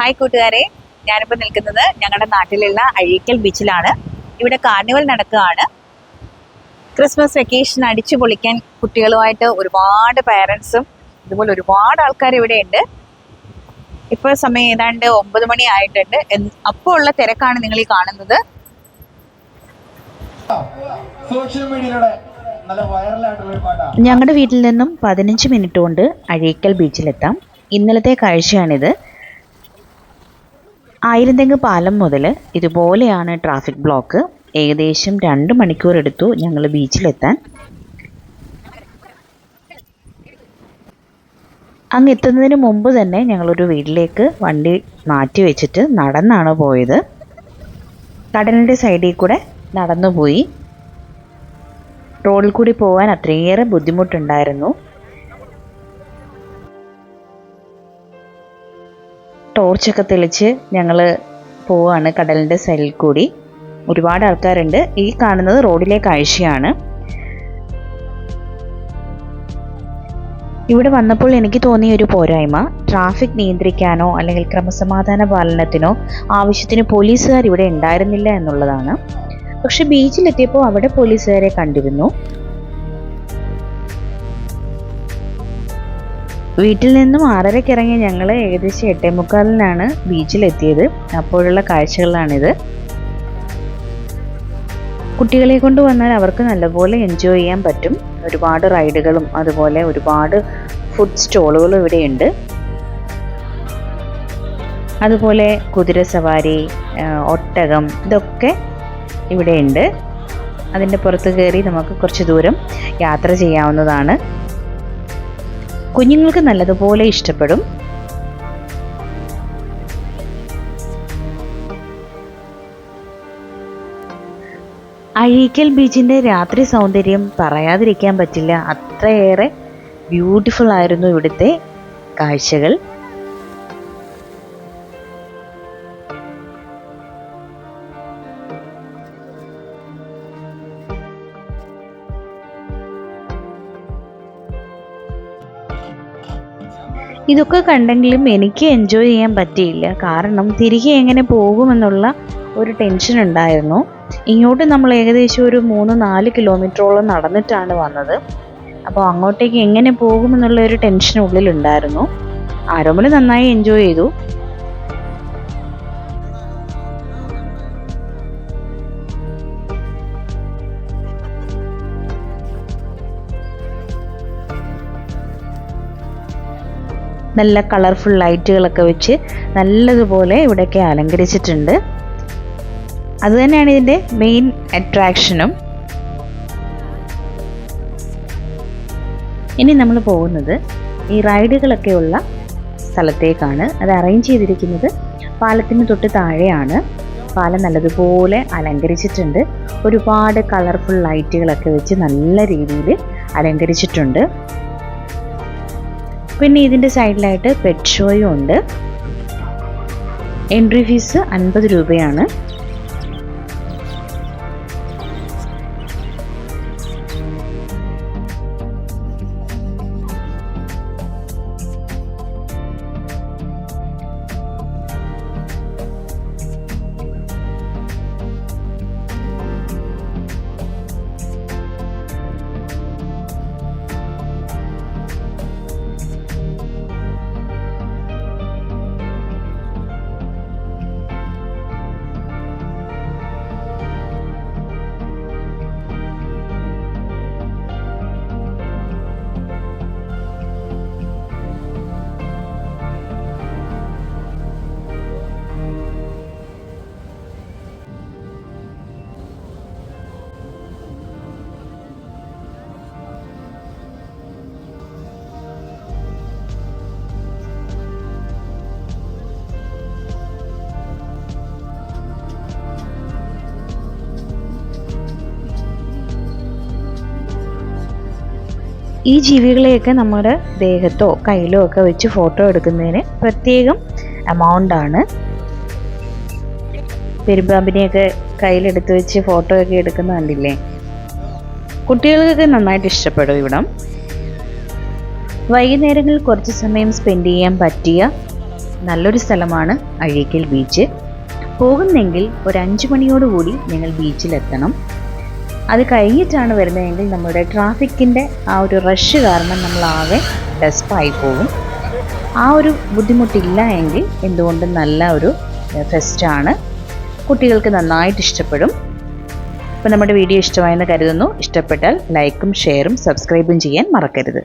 Hi കൂട്ടുകാരെ. ഞാനിപ്പോൾ നിൽക്കുന്നത് ഞങ്ങളുടെ നാട്ടിലുള്ള അഴീക്കൽ ബീച്ചിലാണ്. ഇവിടെ കാർണിവൽ നടക്കുകയാണ്. ക്രിസ്മസ് വെക്കേഷൻ അടിച്ചു പൊളിക്കാൻ കുട്ടികളുമായിട്ട് ഒരുപാട് പേരൻസും ഇതുപോലെ ഒരുപാട് ആൾക്കാർ ഇവിടെ ഉണ്ട്. ഇപ്പോൾ സമയം ഏതാണ്ട് ഒമ്പത് മണി ആയിട്ടുണ്ട്. അപ്പോൾ ഉള്ള തിരക്കാണ് നിങ്ങൾ ഈ കാണുന്നത്. സോഷ്യൽ മീഡിയയിലൂടെ ഞങ്ങളുടെ വീട്ടിൽ നിന്നും പതിനഞ്ച് മിനിറ്റ് കൊണ്ട് അഴീക്കൽ ബീച്ചിലെത്താം. ഇന്നലത്തെ കാഴ്ചയാണിത്. ആയിരത്തെങ്ങ് പാലം മുതൽ ഇതുപോലെയാണ് ട്രാഫിക് ബ്ലോക്ക് ഏകദേശം രണ്ട് മണിക്കൂർ എടുത്തു ഞങ്ങൾ ബീച്ചിലെത്താൻ അങ്ങ് എത്തുന്നതിന് മുമ്പ് തന്നെ ഞങ്ങളൊരു വീട്ടിലേക്ക് വണ്ടി മാറ്റി വെച്ചിട്ട് നടന്നാണ് പോയത്. കടലിന്റെ സൈഡിൽ കൂടെ നടന്നു പോയി റോഡിൽ കൂടി പോകാൻ അത്രയേറെ ബുദ്ധിമുട്ടുണ്ടായിരുന്നു. ടോർച്ചൊക്കെ തെളിച്ച് ഞങ്ങൾ പോവാണ് കടലിന്റെ സൈഡിൽ കൂടി. ഒരുപാട് ആൾക്കാരുണ്ട്. ഈ കാണുന്നത് റോഡിലെ കാഴ്ചയാണ് ഇവിടെ വന്നപ്പോൾ എനിക്ക് തോന്നിയ ഒരു പോരായ്മ. ട്രാഫിക് നിയന്ത്രിക്കാനോ അല്ലെങ്കിൽ ക്രമസമാധാന പാലനത്തിനോ ആവശ്യത്തിന് പോലീസുകാർ ഇവിടെ ഉണ്ടായിരുന്നില്ല എന്നുള്ളതാണ്. പക്ഷെ ബീച്ചിലെത്തിയപ്പോൾ അവിടെ പോലീസുകാരെ കണ്ടിരുന്നു. വീട്ടിൽ നിന്നും ആറരയ്ക്ക് ഇറങ്ങി ഞങ്ങൾ ഏകദേശം എട്ടേ മുക്കാലിനാണ് ബീച്ചിലെത്തിയത്. അപ്പോഴുള്ള കാഴ്ചകളാണിത്. കുട്ടികളെ കൊണ്ട് വന്നാൽ അവർക്ക് നല്ലപോലെ എൻജോയ് ചെയ്യാൻ പറ്റും. ഒരുപാട് റൈഡുകളും അതുപോലെ ഒരുപാട് ഫുഡ് സ്റ്റോളുകളും ഇവിടെയുണ്ട്. അതുപോലെ കുതിര സവാരി ഒട്ടകം ഇതൊക്കെ ഇവിടെയുണ്ട്. അതിന്റെ പുറത്ത് കയറി നമുക്ക് കുറച്ച് ദൂരം യാത്ര ചെയ്യാവുന്നതാണ്. കുഞ്ഞുങ്ങൾക്ക് നല്ലതുപോലെ ഇഷ്ടപ്പെടും. അഴീക്കൽ ബീച്ചിന്റെ രാത്രി സൗന്ദര്യം പറയാതിരിക്കാൻ പറ്റില്ല. അത്രയേറെ ബ്യൂട്ടിഫുൾ ആയിരുന്നു ഇവിടുത്തെ കാഴ്ചകൾ. ഇതൊക്കെ കണ്ടെങ്കിലും എനിക്ക് എൻജോയ് ചെയ്യാൻ പറ്റിയില്ല. കാരണം തിരികെ എങ്ങനെ പോകുമെന്നുള്ള ഒരു ടെൻഷൻ ഉണ്ടായിരുന്നു. ഇങ്ങോട്ട് നമ്മൾ ഏകദേശം ഒരു മൂന്ന് നാല് കിലോമീറ്ററോളം നടന്നിട്ടാണ് വന്നത്. അപ്പോൾ അങ്ങോട്ടേക്ക് എങ്ങനെ പോകുമെന്നുള്ള ഒരു ടെൻഷൻ ഉള്ളിലുണ്ടായിരുന്നു. ആരോമൽ നന്നായി എൻജോയ് ചെയ്തു. നല്ല കളർഫുൾ ലൈറ്റുകളൊക്കെ വെച്ച് നല്ലതുപോലെ ഇവിടെയൊക്കെ അലങ്കരിച്ചിട്ടുണ്ട്. അതുതന്നെയാണ് ഇതിന്റെ മെയിൻ അട്രാക്ഷനും ഇനി നമ്മൾ പോകുന്നത് ഈ റൈഡുകളൊക്കെ ഉള്ള സ്ഥലത്തേക്കാണ്. അത് അറേഞ്ച് ചെയ്തിരിക്കുന്നത് പാലത്തിന് തൊട്ട് താഴെയാണ്. പാലം നല്ലതുപോലെ അലങ്കരിച്ചിട്ടുണ്ട്. ഒരുപാട് കളർഫുൾ ലൈറ്റുകളൊക്കെ വെച്ച് നല്ല രീതിയിൽ അലങ്കരിച്ചിട്ടുണ്ട്. പിന്നെ ഇതിന്റെ സൈഡിലായിട്ട് പെറ്റ് ഷോയും ഉണ്ട്. എൻട്രി ഫീസ് അൻപത് രൂപയാണ്. ഈ ജീവികളെയൊക്കെ നമ്മുടെ ദേഹത്തോ കയ്യിലോ ഒക്കെ വെച്ച് ഫോട്ടോ എടുക്കുന്നതിന് പ്രത്യേകം എമൗണ്ട് ആണ്. പെരുമ്പാമ്പിനെയൊക്കെ കയ്യിലെടുത്ത് വെച്ച് ഫോട്ടോ ഒക്കെ എടുക്കുന്ന കണ്ടില്ലേ? കുട്ടികൾക്കൊക്കെ നന്നായിട്ട് ഇഷ്ടപ്പെടും ഇവിടം. വൈകുന്നേരങ്ങളിൽ കുറച്ച് സമയം സ്പെൻഡ് ചെയ്യാൻ പറ്റിയ നല്ലൊരു സ്ഥലമാണ് അഴീക്കൽ ബീച്ച് പോകുന്നെങ്കിൽ ഒരു അഞ്ച് മണിയോടുകൂടി നിങ്ങൾ ബീച്ചിലെത്തണം അത് കഴിഞ്ഞിട്ടാണ് വരുന്നതെങ്കിൽ നമ്മുടെ ട്രാഫിക്കിന്റെ ആ ഒരു റഷ് കാരണം നമ്മൾ ആകെ ഡെസ്പായി പോകും. ആ ഒരു ബുദ്ധിമുട്ടില്ല എങ്കിൽ എന്തുകൊണ്ടും നല്ല ഒരു ഫെസ്റ്റാണ് കുട്ടികൾക്ക് നന്നായിട്ട് ഇഷ്ടപ്പെടും. അപ്പോൾ നമ്മുടെ വീഡിയോ ഇഷ്ടമായെന്ന് കരുതുന്നു. ഇഷ്ടപ്പെട്ടാൽ ലൈക്കും ഷെയറും സബ്സ്ക്രൈബും ചെയ്യാൻ മറക്കരുത്.